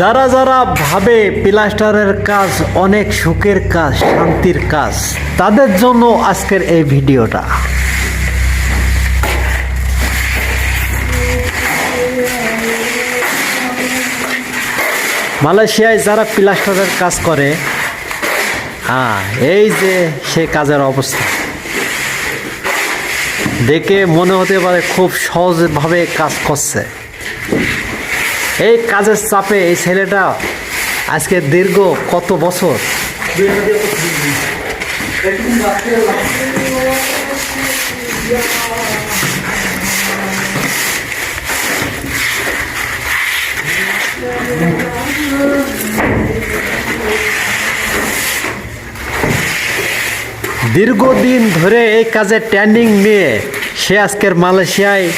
যারা যারা ভাবে প্লাস্টারের কাজ অনেক সুখের কাজ, শান্তির কাজ, তাদের জন্য আজকের এই ভিডিওটা। মালয়েশিয়ায় যারা প্লাস্টারের কাজ করে হ্যাঁ এই যে সে কাজের অবস্থা। দেখে মনে হতে পারে খুব সহজভাবে কাজ করছে। এই কাজের চাপে এই ছেলেটা আজকে দীর্ঘ কত বছর? দীর্ঘদিন ধরে এই কাজে ট্রেনিং নিয়ে সে আজকের মালয়েশিয়ায়